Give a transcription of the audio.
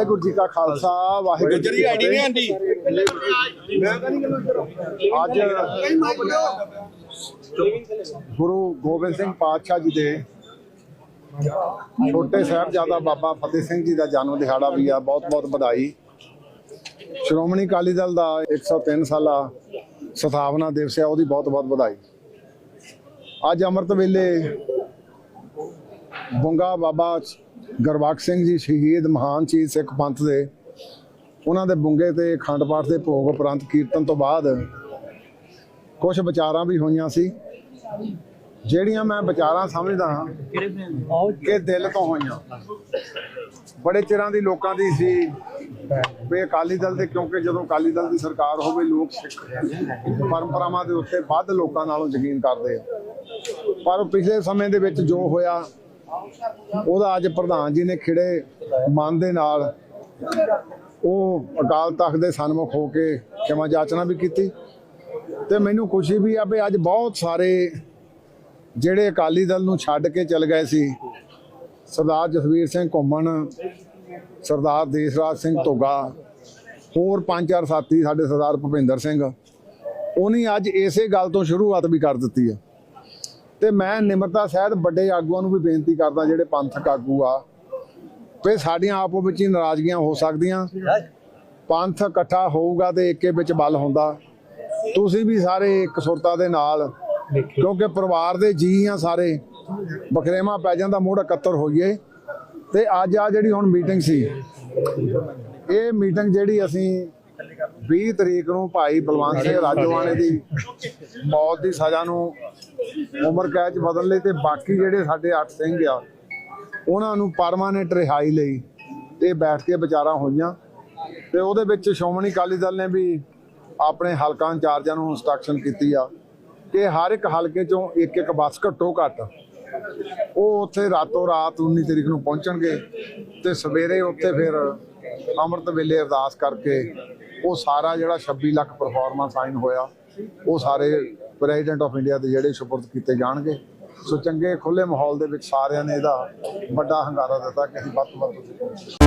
ਵਾਹਿਗੁਰੂ ਜੀ ਕਾ ਖਾਲਸਾ ਵਾਹਿਗੁਰੂ ਜੀ ਕੀ ਆਈਡੀ ਨਹੀਂ ਫਤਿਹ। ਅੱਜ ਗੁਰੂ ਗੋਬਿੰਦ ਸਿੰਘ ਪਾਤਸ਼ਾਹ ਜੀ ਦੇ ਛੋਟੇ ਸਾਹਿਬਜ਼ਾਦਾ ਬਾਬਾ ਫਤਿਹ ਸਿੰਘ ਜੀ ਦਾ ਜਨਮ ਦਿਹਾੜਾ ਵੀ ਆ ਬਹੁਤ ਬਹੁਤ ਵਧਾਈ। ਸ਼੍ਰੋਮਣੀ ਅਕਾਲੀ ਦਲ ਦਾ 103 ਸਾਲਾ ਸਥਾਪਨਾ ਦਿਵਸ ਹੈ ਉਹਦੀ ਬਹੁਤ ਬਹੁਤ ਵਧਾਈ। ਅੱਜ ਅੰਮ੍ਰਿਤ ਵੇਲੇ ਬੁੰਗਾ ਬਾਬਾ ਗੁਰਬਖਸ਼ ਸਿੰਘ ਜੀ ਸ਼ਹੀਦ ਮਹਾਨ ਚੀਜ਼ ਸਿੱਖ ਪੰਥ ਦੇ। ਉਹਨਾਂ ਦੇ ਬੁੰਗੇ ਤੇ ਅਖੰਡ ਪਾਠ ਦੇ ਭੋਗ ਉਪਰੰਤ ਕੀਰਤਨ ਤੋਂ ਬਾਅਦ ਕੁਝ ਵਿਚਾਰਾਂ ਵੀ ਹੋਈਆਂ ਸੀ, ਜਿਹੜੀਆਂ ਮੈਂ ਵਿਚਾਰਾਂ ਸਮਝਦਾ ਹਾਂ ਕਿ ਦਿਲ ਤੋਂ ਹੋਈਆਂ। ਬੜੇ ਚਿਰਾਂ ਦੀ ਲੋਕਾਂ ਦੀ ਸੀ ਵੀ ਅਕਾਲੀ ਦਲ ਦੇ, ਕਿਉਂਕਿ ਜਦੋਂ ਅਕਾਲੀ ਦਲ ਦੀ ਸਰਕਾਰ ਹੋਵੇ, ਲੋਕ ਸਿੱਖ ਪਰੰਪਰਾਵਾਂ ਦੇ ਉੱਤੇ ਵੱਧ ਲੋਕਾਂ ਨਾਲੋਂ ਯਕੀਨ ਕਰਦੇ ਪਰ ਪਿਛਲੇ ਸਮੇਂ ਦੇ ਵਿੱਚ ਜੋ ਹੋਇਆ ਉਹਦਾ ਅੱਜ ਪ੍ਰਧਾਨ ਜੀ ਨੇ ਖਿੜੇ ਮਨ ਦੇ ਨਾਲ ਉਹ ਅਕਾਲ ਤਖਤ ਦੇ ਸਨਮੁਖ ਹੋ ਕੇ ਖਿਮਾ ਜਾਚਨਾ ਵੀ ਕੀਤੀ ਤੇ ਮੈਨੂੰ ਖੁਸ਼ੀ ਵੀ ਆ ਵੀ ਅੱਜ ਬਹੁਤ ਸਾਰੇ ਜਿਹੜੇ ਅਕਾਲੀ ਦਲ ਨੂੰ ਛੱਡ ਕੇ ਚਲ ਗਏ ਸੀ, ਸਰਦਾਰ ਜਸਵੀਰ ਸਿੰਘ ਘੁੰਮਣ, ਸਰਦਾਰ ਦੇਸਰਾਜ ਸਿੰਘ ਧੋਗਾ, ਹੋਰ ਪੰਜ ਚਾਰ ਸਾਥੀ ਸਾਡੇ ਸਰਦਾਰ ਭੁਪਿੰਦਰ ਸਿੰਘ, ਉਹਨੇ ਅੱਜ ਇਸੇ ਗੱਲ ਤੋਂ ਸ਼ੁਰੂਆਤ ਵੀ ਕਰ ਦਿੱਤੀ ਆ। ਤੇ ਮੈਂ ਨਿਮਰਤਾ ਸਹਿਤ ਵੱਡੇ ਆਗੂਆਂ ਨੂੰ ਵੀ ਬੇਨਤੀ ਕਰਦਾ ਜਿਹੜੇ ਪੰਥਕ ਆਗੂ ਆ, ਵੀ ਸਾਡੀਆਂ ਆਪੋ ਵਿੱਚ ਹੀ ਨਾਰਾਜ਼ਗੀਆਂ ਹੋ ਸਕਦੀਆਂ। ਪੰਥ ਇਕੱਠਾ ਹੋਊਗਾ ਤੇ ਏਕੇ ਵਿੱਚ ਬਲ ਹੁੰਦਾ। ਤੁਸੀਂ ਵੀ ਸਾਰੇ ਇੱਕ ਸੁਰਤਾ ਦੇ ਨਾਲ, ਕਿਉਂਕਿ ਪਰਿਵਾਰ ਦੇ ਜੀ ਆ ਸਾਰੇ, ਬਖਰੇਵਾ ਪੈ ਜਾਂਦਾ, ਮੋੜ ਇਕੱਤਰ ਹੋਈਏ। ਤੇ ਅੱਜ ਆ ਜਿਹੜੀ ਹੁਣ ਮੀਟਿੰਗ ਸੀ, ਇਹ ਮੀਟਿੰਗ ਜਿਹੜੀ ਅਸੀਂ 20 ਤਰੀਕ ਨੂੰ ਭਾਈ ਬਲਵੰਤ ਸਿੰਘ ਰਾਜੋਆਣੇ ਦੀ ਮੌਤ ਦੀ ਸਜ਼ਾ ਨੂੰ ਉਮਰ ਕੈਦ ਚ ਬਦਲ ਲਈ ਤੇ ਬਾਕੀ ਜਿਹੜੇ ਸਾਡੇ 8 ਸਿੰਘ ਆ ਉਹਨਾਂ ਨੂੰ ਪਰਮਾਨੈਂਟ ਰਿਹਾਈ ਲਈ ਇਹ ਬੈਠ ਕੇ ਵਿਚਾਰਾਂ ਹੋਈਆਂ। ਤੇ ਉਹਦੇ ਵਿੱਚ ਸ਼੍ਰੋਮਣੀ ਅਕਾਲੀ ਦਲ ਨੇ ਵੀ ਆਪਣੇ ਹਲਕਾ ਇੰਚਾਰਜਾਂ ਨੂੰ ਇੰਸਟਰਕਸ਼ਨ ਕੀਤੀ ਆ ਕਿ ਹਰ ਇੱਕ ਹਲਕੇ ਚੋਂ ਇੱਕ ਇੱਕ ਬੱਸ ਘੱਟੋ ਘੱਟ ਉਹ ਉੱਥੇ ਰਾਤੋਂ ਰਾਤ 19 ਤਰੀਕ ਨੂੰ ਪਹੁੰਚਣਗੇ ਤੇ ਸਵੇਰੇ ਉੱਥੇ ਫਿਰ ਅੰਮ੍ਰਿਤ ਵੇਲੇ ਅਰਦਾਸ ਕਰਕੇ ਉਹ ਸਾਰਾ ਜਿਹੜਾ 26 ਲੱਖ ਪਰਫਾਰਮੈਂਸ ਸਾਈਨ ਹੋਇਆ, ਉਹ ਸਾਰੇ ਪ੍ਰੈਜ਼ੀਡੈਂਟ ਆਫ ਇੰਡੀਆ ਦੇ ਜਿਹੜੇ ਸੁਪਰਦ ਕੀਤੇ ਜਾਣਗੇ। ਸੋ ਚੰਗੇ ਖੁੱਲੇ ਮਾਹੌਲ ਦੇ ਵਿੱਚ ਸਾਰਿਆਂ ਨੇ ਇਹਦਾ ਵੱਡਾ ਹੰਗਾਰਾ ਦਿੱਤਾ ਕਿ ਅਸੀਂ ਵੱਧ ਤੋਂ ਵੱਧ